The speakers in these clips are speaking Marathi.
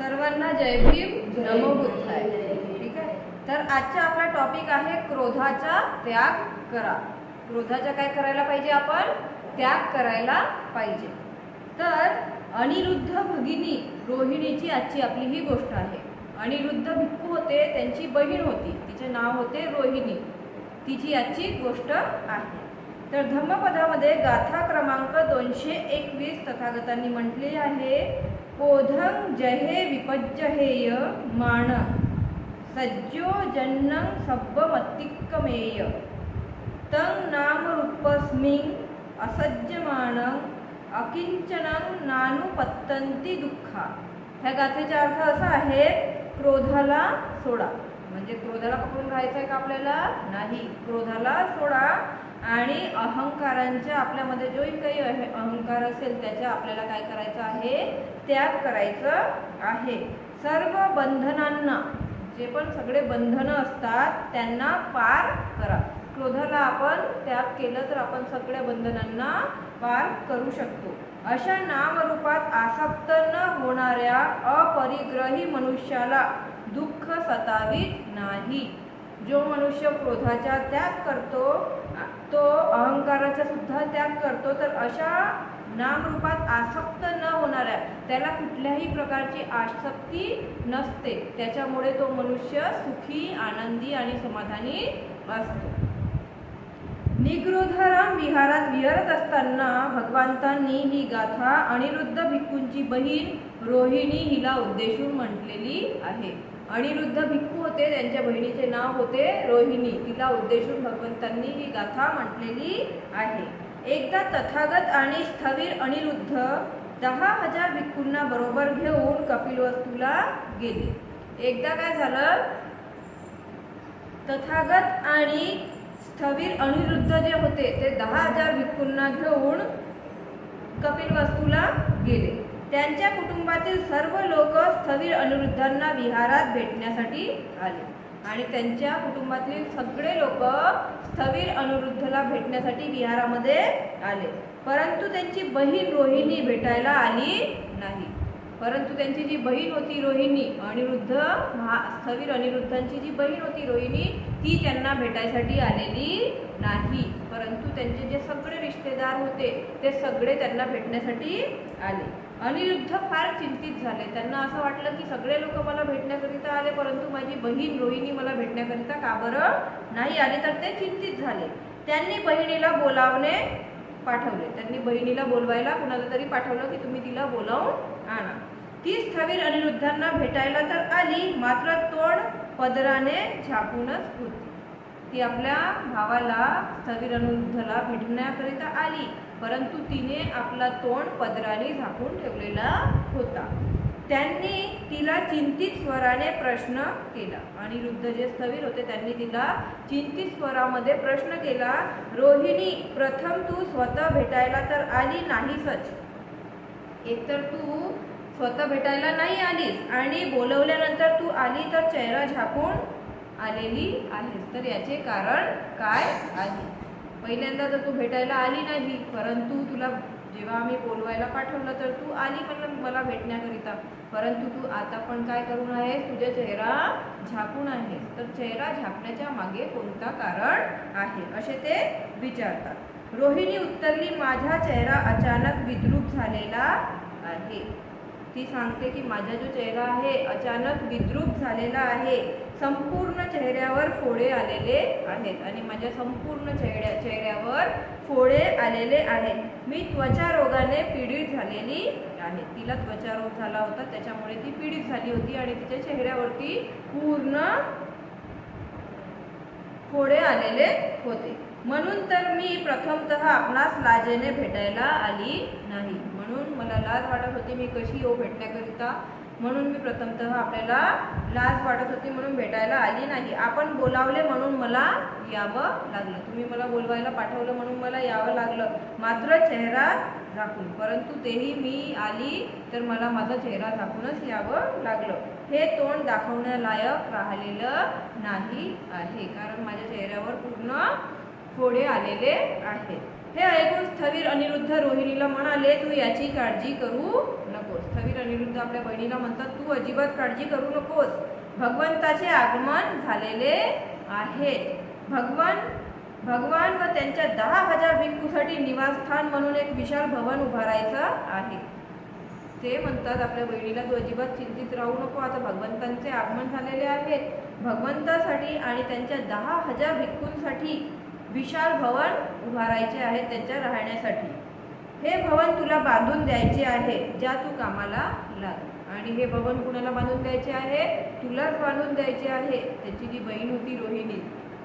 सर्वांना जय भीम नमबुद्धाय ठीक आहे? तर आजचा आपला टॉपिक आहे क्रोधाचा त्याग करा. क्रोधाचा काय करायला पाहिजे आपण? त्याग करायला पाहिजे. तर अनिरुद्ध भगिनी रोहिणीची आजची आपली ही गोष्ट आहे. अनिरुद्ध भिक्खू होते त्यांची बहीण होती. तिचे नाव होते रोहिणी. तिची आजची गोष्ट आहे. तर धम्मपदामध्ये गाथा क्रमांक दोनशे एकवीस तथागतांनी म्हटले आहे कोधं जहे विपज्जहेय माण। सज्जो जन्नं सब्बमत्तिक्कमेय तं नामरूपस्मिं असज्जमानं अकिंचनं नानुपत्तंती दुःखा। ह्या गाथेचा अर्थ असा आहे क्रोधाला सोडा. म्हणजे क्रोधाला पकडून राहायचं आहे का आपल्याला? नाही. क्रोधाला सोडा आणि अहंकारांच्या आपल्यामध्ये जोही काही अहंकार असेल त्याच्या आपल्याला काय करायचं आहे? त्याग करायचं आहे. सर्व बंधनांना जे पण सगळे बंधनं असतात त्यांना पार करा. क्रोधाला आपण त्याग केलं तर आपण सगळ्या बंधनांना पार करू शकतो. अशा नामरूपात आसक्त न होणाऱ्या अपरिग्रही मनुष्याला दुःख सतावीत नाही. जो मनुष्य क्रोधाचा त्याग करतो तो अहंकाराचा सुद्धा त्याग करतो. तर अशा नामरूपात आसक्त न होणाऱ्या त्याला कुठल्याही प्रकारची आसक्ती नसते. त्याच्यामुळे तो मनुष्य सुखी आनंदी आणि समाधानी असतो. निगृधराम विहारात विहरत असताना भगवंतांनी ही गाथा अनिरुद्ध भिक्खूंची बहीण रोहिणी हिला उद्देशून म्हटलेली आहे. अनिरुद्ध भिक्खू होते त्यांच्या बहिणीचे नाव होते रोहिणी. तिला उद्देशून भगवंतांनी ही गाथा म्हटलेली आहे. एकदा तथागत आणि स्थवीर अनिरुद्ध दहा हजार भिक्खूंना बरोबर घेऊन कपिलवस्तूला गेले. एकदा काय झालं? तथागत आणि स्थवीर अनिरुद्ध जे होते ते दहा हजार भिक्खूंना घेऊन कपिलवस्तूला गेले. त्यांच्या कुटुंबातील सर्व लोक स्थवीर अनिरुद्धांना विहारात भेटण्यासाठी आले. आणि त्यांच्या कुटुंबातील सगळे लोक स्थवीर अनिरुद्धला भेटण्यासाठी विहारामध्ये आले. परंतु त्यांची बहीण रोहिणी भेटायला आली परंतु त्यांची जी बहीण होती रोहिणी अनिरुद्ध महा स्थवीर अनिरुद्धांची जी बहीण होती रोहिणी ती त्यांना भेटायसाठी आलेली नाही. परंतु त्यांचे जे सगळे रिश्तेदार होते ते सगळे त्यांना भेटण्यासाठी आले. अनिरुद्ध फार चिंतित झाले. त्यांना असं वाटलं की सगळे लोक मला भेटण्याकरिता आले परंतु माझी बहीण रोहिणी मला भेटण्याकरिता का बरं नाही आले? तर ते चिंतित झाले. त्यांनी बहिणीला बोलावणे पाठवले. त्यांनी बहिणीला बोलवायला कुणाला तरी पाठवलं की तुम्ही तिला बोलावून आणा. ती स्थवीर अनिरुद्धांना भेटायला तर आली मात्र तोंड पदराने झाकूनच होती. ती आपल्या भावाला स्थवीर अनिरुद्धला भेटण्याकरिता आली परंतु तिने आपला तोंड पदराने झाकून ठेवलेला होता. त्यांनी तिला चिंतित स्वराने प्रश्न केला. अनिरुद्ध जे स्थवीर होते त्यांनी तिला चिंतित स्वरामध्ये प्रश्न केला रोहिणी प्रथम तू स्वतः भेटायला तर आली नाहीसच. एकतर तू स्वतः भेटायला नाही आलीस आणि बोलवल्यानंतर तू आली तर चेहरा झाकून आलेली आहेस. तर याचे कारण काय आहे? पहिल्यांदा तर तू भेटायला आली नाही परंतु तुला जेव्हा आम्ही बोलवायला पाठवलं तर तू आली पण मला भेटण्याकरिता. परंतु तू आता पण काय करून आहेस? तुझा चेहरा झाकून आहेस तर चेहरा झाकण्याच्या मागे कोणता कारण आहे? असे ते विचारतात. रोहिणी उत्तरली माझा चेहरा अचानक विद्रूप झालेला आहे. ती सांगते की माझा जो चेहरा आहे अचानक विद्रूप झालेला आहे. संपूर्ण चेहऱ्यावर फोडे आलेले आहेत आणि माझ्या संपूर्ण चेहऱ्या चेहऱ्यावर फोडे आलेले आहेत. मी त्वचा रोगाने पीडित झालेली आहे. तिला त्वचा रोग झाला होता त्याच्यामुळे ती पीडित झाली होती आणि तिच्या चेहऱ्यावरती पूर्ण फोडे आलेले होते. म्हणून तर मी प्रथमतः आपणास लाजेने भेटायला आली नाही. म्हणून मला लाज वाटत होती मी कशी येऊ भेटण्याकरिता. म्हणून मी प्रथमतः आपल्याला लाज वाटत होती म्हणून भेटायला आली नाही. आपण बोलावले म्हणून मला यावं लागलं. तुम्ही मला बोलवायला पाठवलं म्हणून मला यावं लागलं. मात्र चेहरा झाकून. परंतु तेही मी आली तर मला माझा चेहरा झाकूनच यावं लागलं. हे तोंड दाखवण्यालायक राहिलेलं नाही आहे. कारण माझ्या चेहऱ्यावर पूर्ण फोडे आलेले आहेत. हे ऐकून स्थवीर अनिरुद्ध रोहिणीला म्हणाले तू याची काळजी करू नकोस. स्थवीर अनिरुद्ध आपल्या बहिणीला म्हणतात तू अजिबात काळजी करू नकोस. भगवंताचे आगमन झालेले आहे. भगवान भगवान व त्यांच्या दहा हजार भिक्खूसाठी निवासस्थान म्हणून एक विशाल भवन उभारायचं आहे. ते म्हणतात आपल्या बहिणीला तू अजिबात चिंतित राहू नको. आता भगवंतांचे आगमन झालेले आहेत भगवंतासाठी आणि त्यांच्या दहा हजार भिक्खूंसाठी विशाल भवन उभारायचे आहे त्यांच्या राहण्यासाठी. हे भवन तुला बांधून द्यायचे आहे ज्या तू कामाला लाग. आणि हे भवन कुणाला बांधून द्यायचे आहे? तुलाच बांधून द्यायचे आहे. त्याची जी बहीण होती रोहिणी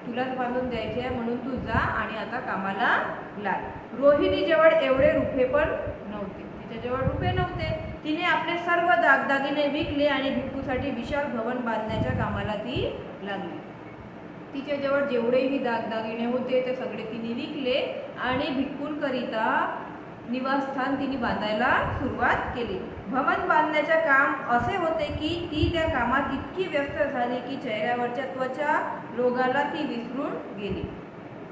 तुलाच बांधून द्यायची आहे म्हणून तू जा आणि आता कामाला लाग. रोहिणीजवळ एवढे रुपे पण नव्हते. तिच्याजवळ रुपे नव्हते. तिने आपले सर्व दागदागिने विकले आणि भिक्कूसाठी विशाल भवन बांधण्याच्या कामाला ती लागली. तिच्याजवळ जेवढेही दागदागिने होते ते सगळे तिने विकले आणि भिक्कूंकरिता निवासस्थान तिने बांधायला सुरुवात केली. भवन बांधण्याचे काम असे होते की ती त्या कामात इतकी व्यस्त झाली की चेहऱ्यावरच्या त्वचा रोगाला ती विसरून गेली.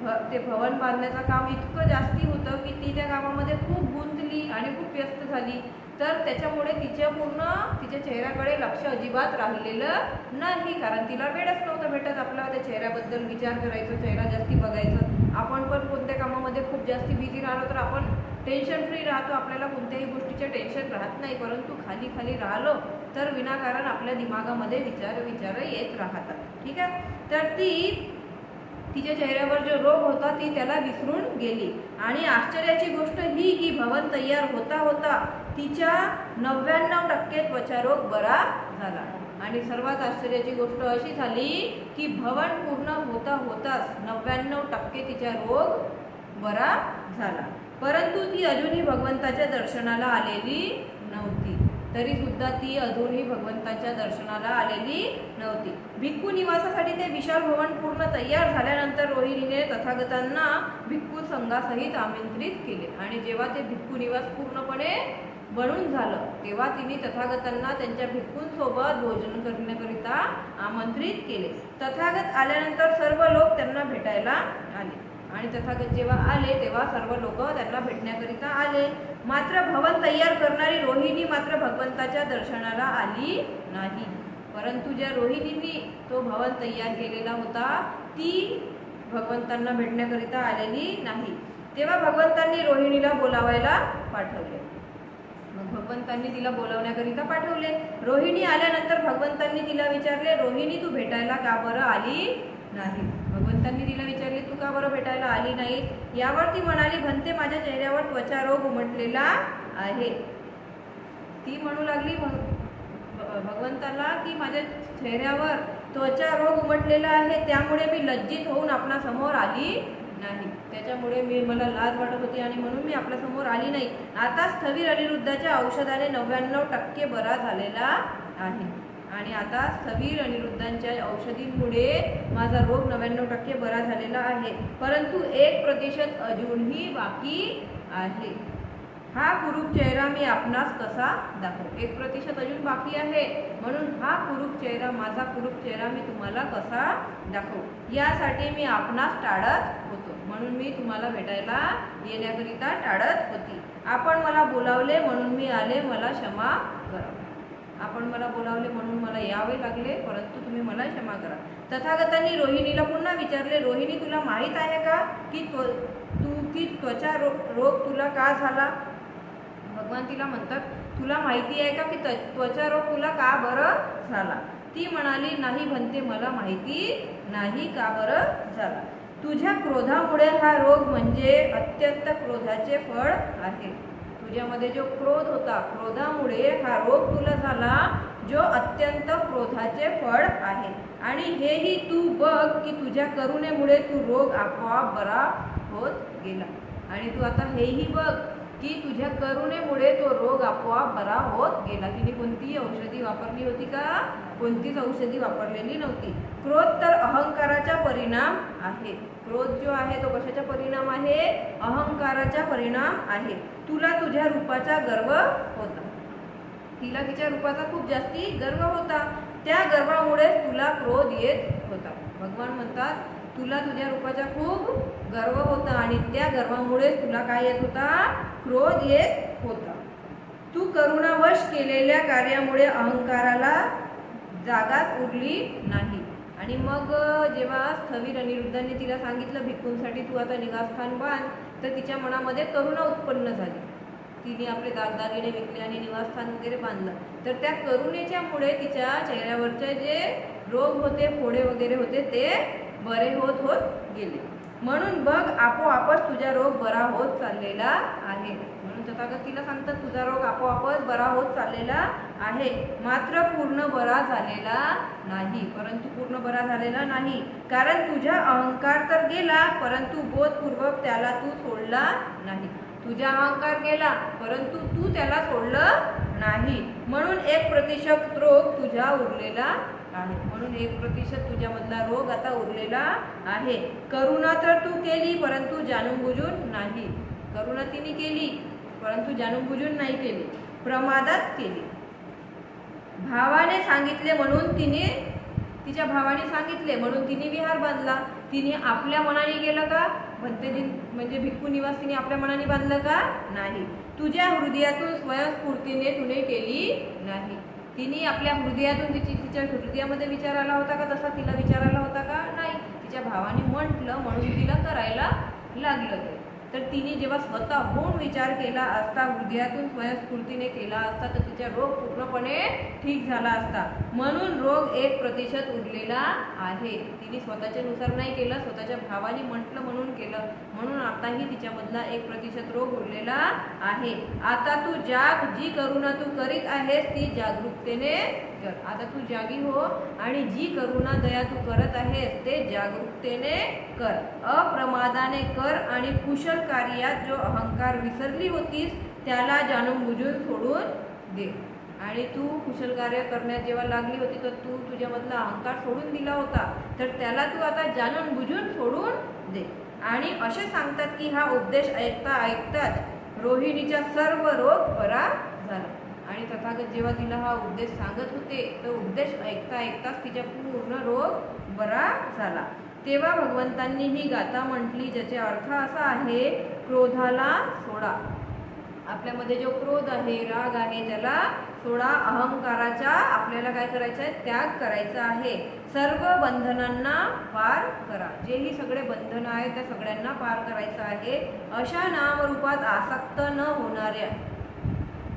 भ- ते भवन बांधण्याचं काम इतकं जास्ती होतं की ती त्या कामामध्ये खूप गुंतली आणि खूप व्यस्त झाली. तर त्याच्यामुळे तिच्या पूर्ण तिच्या चेहऱ्याकडे लक्ष अजिबात राहिलेलं नाही. कारण तिला वेळच नव्हतं भेटत आपला. त्या चेहऱ्याबद्दल विचार करायचो चेहरा जास्ती बघायचं. आपण पण कोणत्या कामामध्ये खूप जास्ती बिझी राहिलो तर आपण टेन्शन फ्री राहतो. आपल्याला कोणत्याही गोष्टीचे टेन्शन राहत नाही. परंतु खाली खाली राहिलो तर विनाकारण आपल्या दिमागामध्ये विचार विचार येत राहतात. ठीक आहे? तर ती तिच्या चेहऱ्यावर जो रोग होता ती त्याला विसरून गेली. आणि आश्चर्याची गोष्ट ही की भवन तयार होता होता तिच्या नव्याण्णव टक्के त्वचारोग बरा झाला. आणि सर्वात आश्चर्याची गोष्ट अशी झाली की भवन पूर्ण होता होताच नव्याण्णव टक्के तिचा रोग बरा झाला. परंतु ती अजूनही भगवंताच्या दर्शनाला आलेली नव्हती. तरी सुद्धा ती अजूनही भगवंताच्या दर्शनाला आलेली नव्हती. भिक्खू निवासासाठी ते विशाल भवन पूर्ण तयार झाल्यानंतर रोहिणीने तथागतांना भिक्खू संघासहित आमंत्रित केले. आणि जेव्हा ते भिक्खू निवास पूर्णपणे बनून झालं. तेव्हा तिने तथागतांना त्यांच्या भिक्खूंसोबत भोजन करण्याकरिता आमंत्रित केले. तथागत आल्यानंतर सर्व लोक त्यांना भेटायला आले. आणि तथागत जेव्हा आले तेव्हा सर्व लोक त्यांना भेटण्याकरिता आले. मात्र भवन तयार करणारी रोहिणी मात्र भगवंताच्या दर्शनाला आली नाही. परंतु ज्या रोहिणींनी तो भवन तयार केलेला होता ती भगवंतांना भेटण्याकरिता आलेली नाही. तेव्हा भगवंतांनी रोहिणीला बोलावायला पाठवले. मग भगवंतांनी तिला बोलवण्याकरिता पाठवले. रोहिणी आल्यानंतर भगवंतांनी तिला विचारले रोहिणी तू भेटायला का बरं आली नाही? भगवंतांनी तिला विचारले तू का बरं भेटायला आली नाही? यावर ती म्हणाली भंते माझ्या चेहऱ्यावर त्वचा रोग उमटलेला आहे. ती म्हणू लागली भ- भगवंताला की माझ्या चेहऱ्यावर त्वचा रोग उमटलेला आहे त्यामुळे मी लज्जित होऊन आपणासमोर आली नाही. त्याच्यामुळे मी मला लाज वाटत होती आणि म्हणून मी आपल्यासमोर आली नाही. आता स्थवीर अनिरुद्धाच्या औषधाने नव्याण्णव टक्के बरा झालेला आहे. आणि आता स्थवीर अनिरुद्धांच्या औषधींमुळे माझा रोग नव्याण्णव टक्के बरा झालेला आहे. परंतु एक प्रतिशत अजूनही बाकी आहे. हा कुरूप चेहरा मी आपणास कसा दाखवू? एक प्रतिशत अजून बाकी आहे. म्हणून हा कुरूप चेहरा माझा कुरूप चेहरा मी तुम्हाला कसा दाखवू? यासाठी मी आपणास टाळत होतो. म्हणून मी तुम्हाला भेटायला येण्याकरिता टाळत होती. आपण मला बोलावले म्हणून मी आले मला क्षमा करा. आपण मला बोलावले म्हणून मला यावे लागले परंतु तुम्ही मला क्षमा करा. तथागतांनी रोहिणीला पुन्हा विचारले रोहिणी तुला माहीत आहे का की त्व तू की त्वचा रो रोग तुला का झाला? भगवान तिला म्हणतात तुला माहिती आहे का की त्व- त्वचा रोग तुला का बरं झाला? ती म्हणाली नाही म्हणते मला माहिती नाही का बरं झाला? तुझ्या क्रोधामुळे हा रोग म्हणजे अत्यंत क्रोधाचे फळ आहे. तुझ्यामध्ये जो क्रोध होता क्रोधामुळे हा रोग तुला झाला जो अत्यंत क्रोधाचे फळ आहे. आणि हेही तू बघ की तुझ्या करुणेमुळे तू रोग आपोआप बरा होत गेला. आणि तू आता हेही बघ की तुझ्या करुणेमुळे तो रोग आपोआप बरा होत गेला. तिने कोणतीही औषधी वापरली होती का? कोणतीच औषधी वापरलेली नव्हती. क्रोध तर अहंकाराचा परिणाम आहे. क्रोध जो आहे तो कशाचा परिणाम आहे? अहंकाराचा परिणाम आहे. तुला तुझ्या रूपाचा गर्व होता. तिला तिच्या रूपाचा खूप जास्ती गर्व होता. त्या गर्वामुळे तुला क्रोध येत होता. भगवान म्हणतात तुला तुझ्या रूपाचा खूप गर्व होता आणि त्या गर्वामुळे तुला काय येत होता? क्रोध येत होता. तू करुणावश केलेल्या कार्यामुळे अहंकाराला जागात उरली नाही. आणि मग जेव्हा स्थवीर अनिरुद्धाने तिला सांगितलं भिक्खूंसाठी तू आता निवासस्थान बांध तर तिच्या मनामध्ये करुणा उत्पन्न झाली. तिने आपले दागदागिने विकले आणि निवासस्थान वगैरे बांधलं. तर त्या करुणेच्यामुळे तिच्या चेहऱ्यावरचे जे रोग होते फोडे वगैरे होते ते बरे होत होत गेले. म्हणून बघ आपोआपच तुझा रोग बरा होत चाललेला आहे. म्हणून तथागत तिला सांगतात तुझा रोग आपोआपच बरा होत चाललेला आहे. मात्र पूर्ण बरा झालेला नाही. परंतु पूर्ण बरा झालेला नाही. कारण तुझा अहंकार तर गेला परंतु बोधपूर्वक त्याला तू सोडला नाही. तुझा अहंकार गेला परंतु तू त्याला सोडलं नाही. म्हणून एक प्रतिशत रोग तुझा उरलेला आहे. म्हणून एक प्रतिशत तुझ्यामधला रोग आता उरलेला आहे. करुणा तर तू केली परंतु जाणून बुजून नाही. करुणा तिने केली परंतु जाणून बुजून नाही केली. प्रमादात केली. भावाने सांगितले म्हणून तिने तिच्या भावाने सांगितले म्हणून तिने विहार बांधला. तिने आपल्या मनाने केलं का? म्हणते म्हणजे भिक्खू निवास तिने आपल्या मनाने बांधलं का? नाही. तुझ्या हृदयातून स्वयंस्फूर्तीने तुने केली नाही. तिने आपल्या हृदयातून तिची तिच्या हृदयामध्ये विचार आला होता का? तसा तिला विचार आला होता का? नाही. तिच्या भावाने म्हटलं म्हणून तिला करायला लागलं ते. तर तिने जेव्हा स्वतःहून विचार केला असता हृदयातून स्वयंस्फूर्तीने केला असता तर तिचा रोग पूर्णपणे ठीक झाला असता. म्हणून रोग एक प्रतिशत उरलेला आहे. तिने स्वतःच्या नुसार नाही केलं स्वतःच्या भावाने म्हटलं म्हणून केलं. म्हणून आताही तिच्यामधला एक प्रतिशत रोग उरलेला आहे. आता तू जाग जी करुणा तू करीत आहेस ती जागरूकतेने कर. आता तू जागी हो आणि जी करुणा दया तू करत आहेस ते जागरूकतेने कर. अप्रमादाने कर आणि कुशल कार्यात जो अहंकार विसरली होतीस त्याला जाणून बुजून सोडून दे. आणि तू कुशल कार्य करण्यात जेव्हा लागली होती तर तू तुझ्यामधला अहंकार सोडून दिला होता. तर त्याला तू आता जाणून बुजून सोडून दे. आणि असे सांगतात की हा उपदेश ऐकता ऐकताच रोहिणीचा सर्व रोग बरा झाला. आणि तथागत जेव्हा तिला हा उपदेश सांगत होते तो उपदेश ऐकता ऐकताच तिचा पूर्ण रोग बरा झाला. तेव्हा भगवंतांनी ही गाथा म्हटली ज्याचे अर्थ असा आहे क्रोधाला सोडा. आपल्यामध्ये जो क्रोध आहे राग आहे त्याला थोडा अहंकाराचा आपल्याला काय करायचं आहे? त्याग करायचा आहे. सर्व बंधनांना पार करा. जेही सगळे बंधन आहेत त्या सगळ्यांना पार करायचं आहे. अशा नामरूपात आसक्त न होणाऱ्या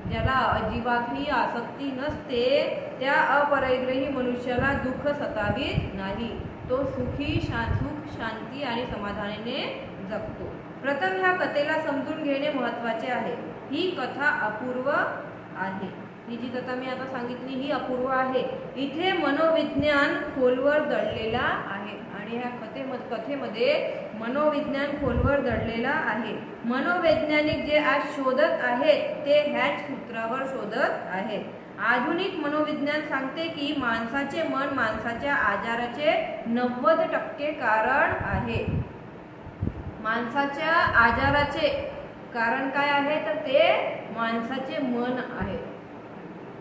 ज्याला अजिबातही आसक्ती नसते त्या अपरिग्रही मनुष्याला दुःख सतावीत नाही. तो सुखी शां सुख शांती आणि समाधानाने जगतो. प्रथम ह्या कथेला समजून घेणे महत्त्वाचे आहे. ही कथा अपूर्व आहे. ही जी कथा मी आता सांगितली ही अपूर्व आहे. इथे मनोविज्ञान खोलवर दडलेला आहे. आणि ह्या कथे कथेमध्ये मनोविज्ञान खोलवर दडलेला आहे. मनोवैज्ञानिक जे आज शोधत आहेत ते ह्याच सूत्रावर शोधत आहेत. आधुनिक मनोविज्ञान सांगते की माणसाचे मन माणसाच्या आजाराचे नव्वद टक्के कारण आहे. माणसाच्या आजाराचे कारण काय आहे? तर ते माणसाचे मन आहे.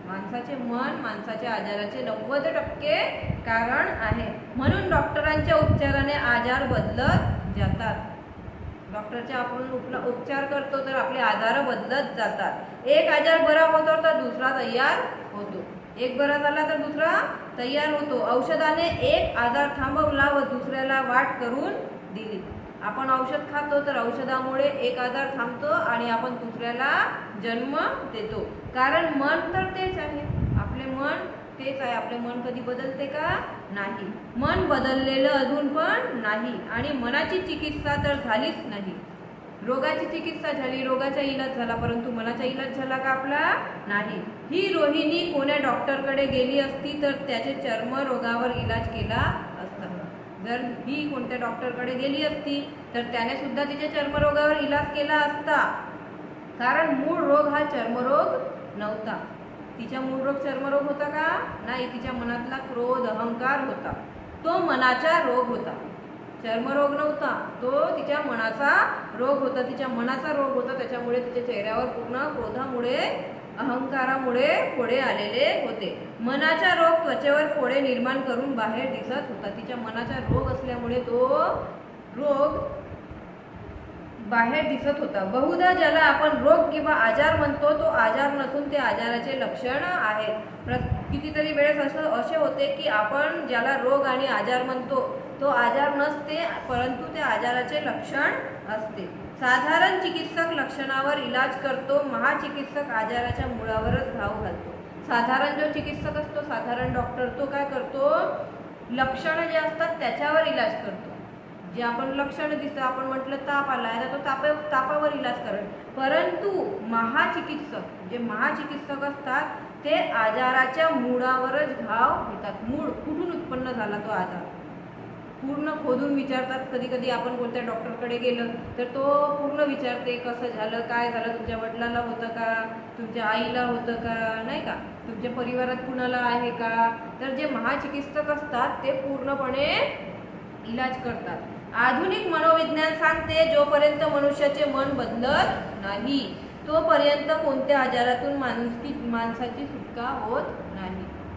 माणसाचे मन माणसाच्या आजाराचे नव्वद टक्के कारण आहे. म्हणून डॉक्टरांच्या उपचाराने आजार बदलत जातात. डॉक्टरचे आपण उपला उपचार करतो तर आपले आजार बदलत जातात. एक आजार बरा होतो तर दुसरा तयार होतो. एक बरा झाला तर दुसरा तयार होतो. औषधाने एक आजार थांबवला व दुसऱ्याला वाट करून दिली. आपण औषध खातो तर औषधामुळे एक आजार थांबतो आणि आपण दुसऱ्याला जन्म देतो. कारण मन तर तेच आहे. आपले मन तेच आहे. आपले मन कधी बदलते का? नाही. मन बदललेलं अजून पण नाही. आणि मनाची चिकित्सा तर झालीच नाही. रोगाची चिकित्सा झाली. रोगाचा इलाज झाला. परंतु मनाचा इलाज झाला का आपला? नाही. ही रोहिणी कोण्या डॉक्टरकडे गेली असती तर त्याचे चर्मरोगावर इलाज केला जर ही कोणत्या डॉक्टरकडे गेली असती तर त्याने सुद्धा तिच्या चर्मरोगावर इलाज केला असता. कारण मूळ रोग हा चर्मरोग नव्हता. तिच्या मूळ रोग चर्मरोग होता का? नाही तिच्या मनातला क्रोध अहंकार होता. तो मनाचा रोग होता. चर्मरोग नव्हता. तो तिच्या मनाचा रोग होता. तिच्या मनाचा रोग होता. त्याच्यामुळे तिच्या चेहऱ्यावर पूर्ण क्रोधामुळे अहंकारामुळे फोडे आलेले होते. मनाचा रोग त्वचेवर फोडे निर्माण करून बाहेर दिसत होता. तिच्या मनाचा रोग असल्यामुळे तो रोग बाहेर दिसत होता. बहुधा ज्याला आपण रोग किंवा आजार म्हणतो तो आजार नसून ते आजाराचे लक्षण आहे प्र कितीतरी वेळेस असं असे होते की आपण ज्याला रोग आणि आजार म्हणतो तो आजार नसते परंतु ते आजाराचे लक्षण असते. साधारण चिकित्सक लक्षणावर इलाज करतो महाचिकित्सक आजाराच्या मुळावरच घाव घालतो. साधारण जो चिकित्सक असतो साधारण डॉक्टर तो काय करतो? लक्षणं जे असतात त्याच्यावर इलाज करतो. जे आपण लक्षणं दिसतं आपण म्हटलं ताप आला आहे तर तो तापा तापावर इलाज करेल. परंतु महाचिकित्सक जे महाचिकित्सक असतात ते आजाराच्या मुळावरच घाव घेतात. मूळ कुठून उत्पन्न झाला तो आजार? पूर्ण खोदून विचारतात. कधी कधी आपण कोणत्या डॉक्टरकडे गेलं तर तो पूर्ण विचारते कसं झालं काय झालं तुमच्या वडिलाला होतं का? तुमच्या आईला होतं का? नाही का? तुमच्या परिवारात कुणाला आहे का? तर जे महाचिकित्सक असतात ते पूर्णपणे इलाज करतात. आधुनिक मनोविज्ञान सांगते जोपर्यंत मनुष्याचे मन बदलत नाही तोपर्यंत कोणत्या आजारातून माणुसकी माणसाची सुटका होत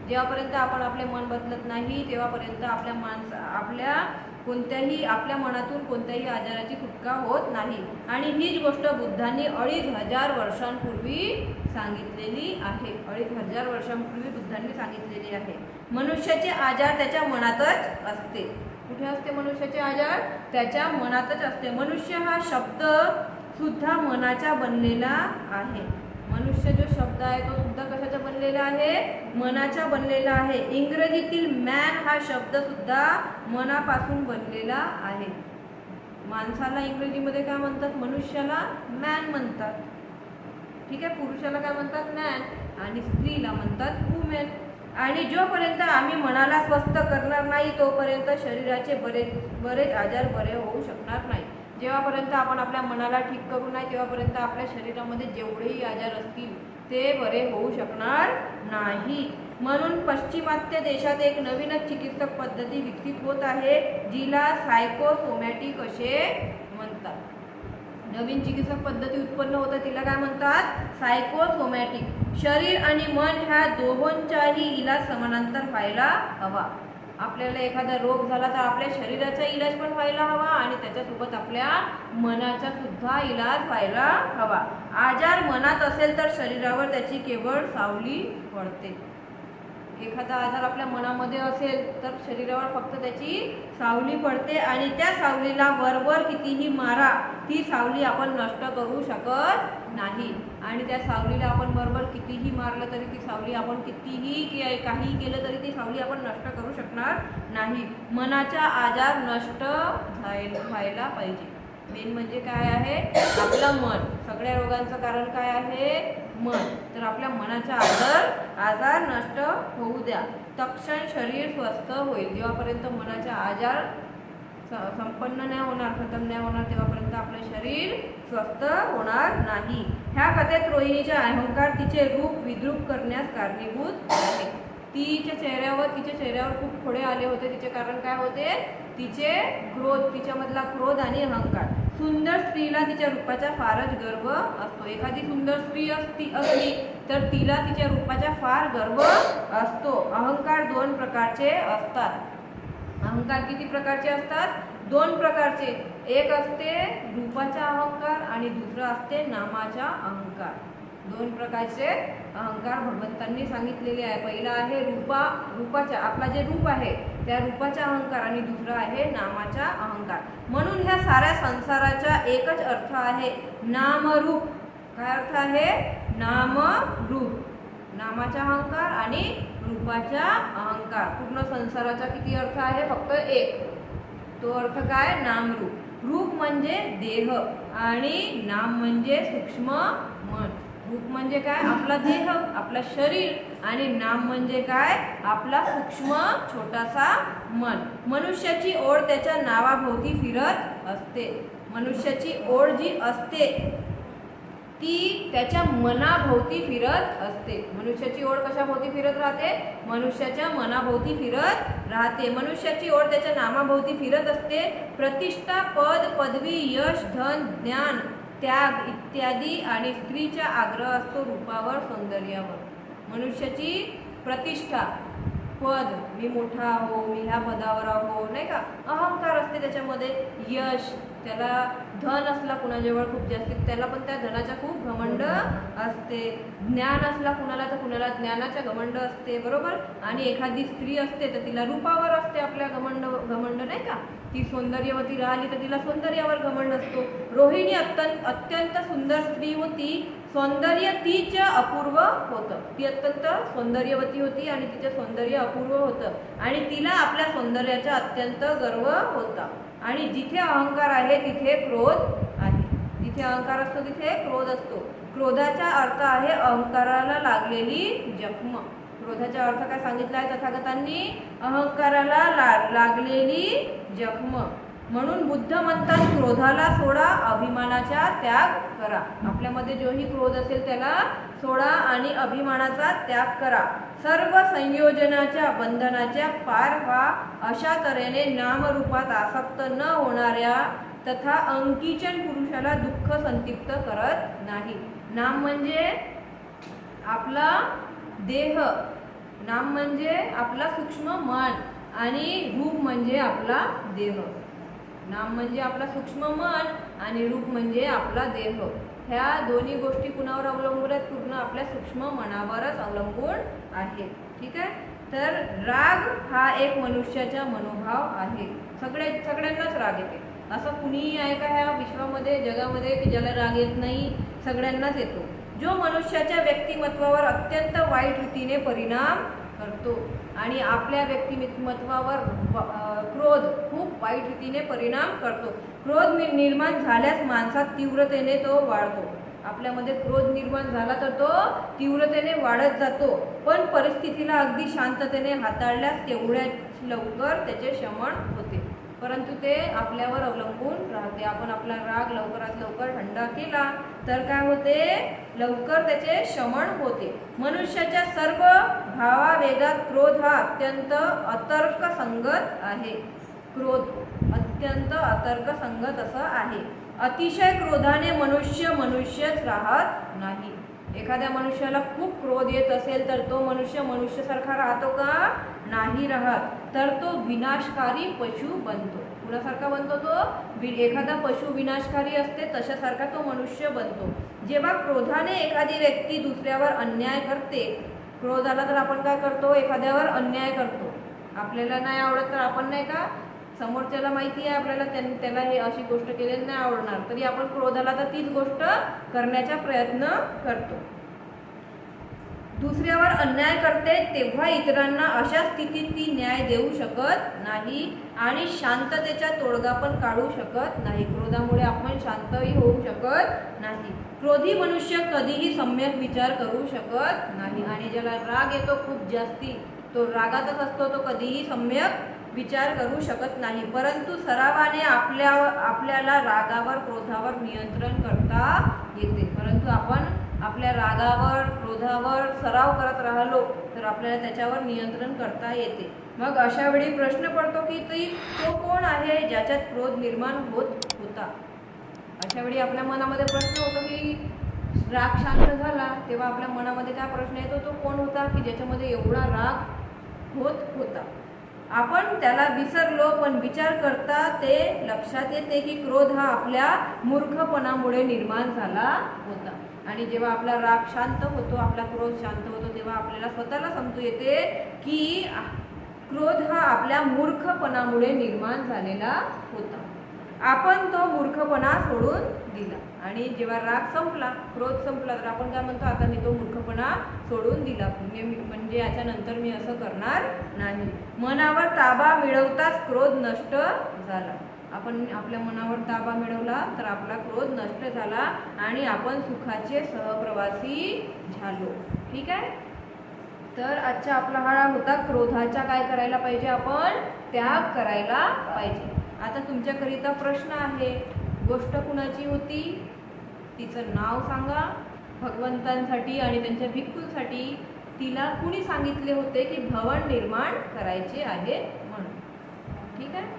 जेव्हापर्यंत आपण आपले मन बदलत नाही तेव्हापर्यंत आपल्या माणसा आपल्या कोणत्याही आपल्या मनातून कोणत्याही आजाराची सुटका होत नाही. आणि हीच गोष्ट बुद्धांनी अडीच हजार वर्षांपूर्वी सांगितलेली आहे. अडीच हजार वर्षांपूर्वी बुद्धांनी सांगितलेली आहे. मनुष्याचे आजार त्याच्या मनातच असते. कुठे असते मनुष्याचे आजार? त्याच्या मनातच असते. मनुष्य हा शब्द सुद्धा मनाचा बनलेला आहे. मनुष्य जो शब्द आहे तो सुद्धा कशाचा बनलेला आहे? मनाचा बनलेला आहे. इंग्रजीतील मॅन हा शब्द सुद्धा मनापासून बनलेला आहे. माणसाला इंग्रजीमध्ये काय म्हणतात? मनुष्याला मॅन म्हणतात. ठीक आहे? पुरुषाला काय म्हणतात? मॅन आणि स्त्रीला म्हणतात वुमेन आणि जोपर्यंत आम्ही मनाला स्वस्थ करणार नाही तोपर्यंत शरीराचे बरेच बरेच आजार बरे होऊ शकणार नाही जेव्हापर्यंत आपण आपल्या मनाला ठीक करू नाही तेव्हापर्यंत आपल्या शरीरामध्ये जेवढेही आजार असतील ते बरे होऊ शकणार नाही. म्हणून पश्चिमात्य देशात एक नवीनच चिकित्सक पद्धती विकसित होत आहे जिला सायकोसोमॅटिक असे म्हणतात. नवीन चिकित्सक पद्धती उत्पन्न होतं तिला काय म्हणतात? सायकोसोमॅटिक शरीर आणि मन ह्या दोहोंचाही इलाज समानांतर व्हायला हवा. आपल्याला एखादा रोग झाला तर आपल्या शरीराचा इलाज पण व्हायला हवा आणि त्याच्यासोबत आपल्या मनाचा सुद्धा इलाज व्हायला हवा. आजार मनात असेल तर शरीरावर त्याची केवळ सावली पडते. एखादा आजार आपल्या मनामध्ये असेल तर शरीरावर फक्त त्याची सावली पडते आणि त्या सावलीला वरवर कितीही मारा ती सावली आपण नष्ट करू शकत नाही. आणि त्या सावलीला आपण बरोबर कितीही मारलं तरी ती सावली आपण कितीही के- काही केलं तरी ती सावली आपण नष्ट करू शकणार नाही. मनाचा आजार नष्ट व्हायला व्हायला पाहिजे. मेन म्हणजे काय आहे? आपलं मन. सगळ्या रोगांचं कारण काय आहे? मन. तर आपल्या मनाचा आजार आजार नष्ट होऊ द्या. तक्षण शरीर स्वस्थ होईल. जेव्हापर्यंत मनाचा आजार संपन्न नाही होणार खतम नाही होणार तेव्हापर्यंत आपलं शरीर स्वस्थ होणार नाही. ह्या कथेत रोहिणीच्या अहंकार तिचे रूप विद्रूप करण्यास कारणीभूत आहे. तिच्या चेहऱ्यावर तिच्या चेहऱ्यावर खूप फोडे आले होते. तिचे कारण काय होते? तिचे क्रोध तिच्यामधला क्रोध आणि अहंकार. सुंदर स्त्रीला तिच्या रूपाचा फारच गर्व असतो. एखादी सुंदर स्त्री असती असली तर तिला तिच्या रूपाचा फार गर्व असतो. अहंकार दोन प्रकारचे असतात. अहंकार किती प्रकारचे असतात? दोन प्रकारचे. एक असते रूपाचा अहंकार आणि दुसरं असते नामाचा अहंकार. दोन प्रकारचे अहंकार भगवंतांनी सांगितलेले आहे. पहिला आहे रूपा रूपाच्या आपला जे रूप आहे त्या रूपाचा अहंकार आणि दुसरा आहे नामाचा अहंकार. म्हणून ह्या साऱ्या संसाराचा एकच अर्थ आहे नामरूप. काय अर्थ आहे? नामरूप. नामाचा अहंकार आणि रूपाचा अहंकार. पूर्ण संसाराचा किती अर्थ आहे? फक्त एक. तो अर्थ काय? नामरूप. रूप म्हणजे देह आणि नाम म्हणजे सूक्ष्म मन. भूक म्हणजे काय? आपला देह आपला शरीर आणि नाम म्हणजे काय? आपला सूक्ष्म छोटासा मन. मनुष्याची ओढ त्याच्या नावाभोवती फिरत असते. मनुष्याची ओढ जी असते ती त्याच्या मनाभोवती फिरत असते. मनुष्याची ओढ कशाभोवती फिरत राहते? मनुष्याच्या मनाभोवती फिरत राहते. मनुष्याची ओढ त्याच्या नामाभोवती फिरत असते. प्रतिष्ठा पद पदवी यश धन ज्ञान त्याग इत्यादी आणि स्त्रीचा आग्रह असतो रूपावर सौंदर्यावर. मनुष्याची प्रतिष्ठा पद मी मोठा हो मी ह्या पदावर आहो नाही का? अहंकार असते त्याच्यामध्ये. यश त्याला धन असला कुणाजवळ खूप जास्ती त्याला पण त्या धनाचा खूप घमंड असते. ज्ञान असला कुणाला तर कुणाला ज्ञानाचा घमंड असते बरोबर? आणि एखादी स्त्री असते तर तिला रूपावर असते आपल्या घमंड घमंड नाही का? ती सौंदर्यवती राहिली तर तिला सौंदर्यावर घमंड असतो. रोहिणी अत्यंत अत्यंत सुंदर स्त्री होती. सौंदर्य तिचं अपूर्व होतं. ती अत्यंत सौंदर्यवती होती आणि तिचं सौंदर्य अपूर्व होतं. आणि तिला आपल्या सौंदर्याचा अत्यंत गर्व होता. आणि जिथे अहंकार आहे तिथे क्रोध आहे. जिथे अहंकार असतो तिथे क्रोध असतो. क्रोधाचा अर्थ आहे अहंकाराला लागलेली जखम. क्रोधाचा अर्थ काय सांगितला आहे? तथागतांनी अहंकाराला ला लागलेली जखम. म्हणून बुद्ध म्हणतात क्रोधाला सोडा अभिमानाचा त्याग करा. आपल्यामध्ये जोही क्रोध असेल त्याला सोडा आणि अभिमानाचा त्याग करा. सर्व संयोजनाच्या बंधनाच्या पार व्हा. अशा तऱ्हेने नामरूपात आसक्त न होणाऱ्या तथा अंकिचन पुरुषाला दुःख संतिप्त करत नाही. नाम म्हणजे आपला देह. नाम म्हणजे आपला सूक्ष्म मन आणि रूप म्हणजे आपला देह. नाम म्हणजे आपला सूक्ष्म मन आणि रूप म्हणजे आपला देह. ह्या दोन्ही गोष्टी कुणावर अवलंबून आहेत? पूर्ण आपल्या सूक्ष्म मनावरच अवलंबून आहेत. ठीक आहे? तर राग हा एक मनुष्याचा मनोभाव आहे. सगळे सगळ्यांनाच राग येते. असं कुणीही आहे का ह्या विश्वामध्ये जगामध्ये की ज्याला राग येत नाही? सगळ्यांनाच येतो. जो मनुष्याच्या व्यक्तिमत्वावर अत्यंत वाईट रीतीने परिणाम करतो. आणि आपल्या व्यक्तिमत्वावर क्रोध खूप वाईट रीतीने परिणाम करतो. क्रोध निर्माण झाल्यास माणसात तीव्रतेने तो वाढतो. आपल्यामध्ये क्रोध निर्माण झाला तर तो तीव्रतेने वाढत जातो. पण परिस्थितीला अगदी शांततेने हाताळल्यास तेवढ्याच लवकर त्याचे शमन होते. परंतु ते आपल्यावर अवलंबून राहते. आपण आपला राग लवकरात लवकर थंडा केला तर काय होते? लवकर त्याचे शमन होते. मनुष्याच्या सर्व भावावेगात क्रोध हा अत्यंत अतर्क संगत आहे. क्रोध अत्यंत अतर्क संगत असं आहे. अतिशय क्रोधाने मनुष्य मनुष्यच राहत नाही. एखाद्या मनुष्याला खूप क्रोध येत असेल तर तो मनुष्य मनुष्यासारखा राहतो का? नाही राहत तर तो विनाशकारी पशु बनतो. कुणासारखा बनतो तो वि- एखादा पशु विनाशकारी असते तशासारखा तो मनुष्य बनतो. जेव्हा क्रोधाने एखादी व्यक्ती दुसऱ्यावर अन्याय करते क्रोध आला तर आपण काय करतो? एखाद्यावर अन्याय करतो. आपल्याला नाही आवडत तर आपण नाही का? समोरच्याला माहिती आहे आपल्याला त्यां- त्याला हे अशी गोष्ट केलेली नाही आवडणार. तरी आपण क्रोधाला तर तीच गोष्ट करण्याचा प्रयत्न करतो. दुसऱ्यावर अन्याय करते तेव्हा इतरांना अशा स्थितीत ती न्याय देऊ शकत नाही आणि शांततेचा तोडगा पण काढू शकत नाही. क्रोधामुळे आपण शांतही होऊ शकत नाही. क्रोधी मनुष्य कधीही सम्यक विचार करू शकत नाही. आणि ज्याला राग येतो खूप जास्ती तो रागातच असतो तो कधीही सम्यक विचार करू शकत नाही. परंतु सरावाने आपल्या आपल्याला रागावर क्रोधावर नियंत्रण करता येते. परंतु आपण आपल्या रागावर क्रोधावर सराव करत राहिलो तर आपल्याला त्याच्यावर नियंत्रण करता येते. मग अशा वेळी प्रश्न पडतो की ती तो कोण आहे ज्याच्यात क्रोध निर्माण होत होता? अशा वेळी आपल्या मनामध्ये प्रश्न होतो की राग शांत झाला तेव्हा आपल्या मनामध्ये काय प्रश्न येतो तो कोण होता की ज्याच्यामध्ये एवढा राग होत होता? आपण त्याला विसरलो पण विचार करता ते लक्षात येते की क्रोध हा आपल्या मूर्खपणामुळे निर्माण झाला होता. आणि जेव्हा आपला राग शांत होतो आपला क्रोध शांत होतो तेव्हा आपल्याला स्वतःला समजू येते की क्रोध हा आपल्या मूर्खपणामुळे निर्माण झालेला होता. आपण तो मूर्खपणा सोडून दिला. आणि जेव्हा राग संपला क्रोध संपला तर आपण काय म्हणतो आता मी तो मूर्खपणा सोडून दिला. म्हणजे मी- म्हणजे याच्यानंतर मी असं करणार नाही. मनावर ताबा मिळवताच क्रोध नष्ट झाला. आपण आपल्या मनावर ताबा मिळवला तर आपला क्रोध नष्ट झाला आणि आपण सुखाचे सहप्रवासी झालो. ठीक आहे? तर आजचा आपला हा होता क्रोधाचा काय करायला पाहिजे आपण? त्याग करायला पाहिजे. आता तुमच्याकरिता प्रश्न आहे गोष्ट कुणाची होती? तिचं नाव सांगा भगवंतांसाठी आणि त्यांच्या भिक्खूंसाठी. तिला कुणी सांगितले होते की भवन निर्माण करायचे आहे म्हणून. ठीक आहे?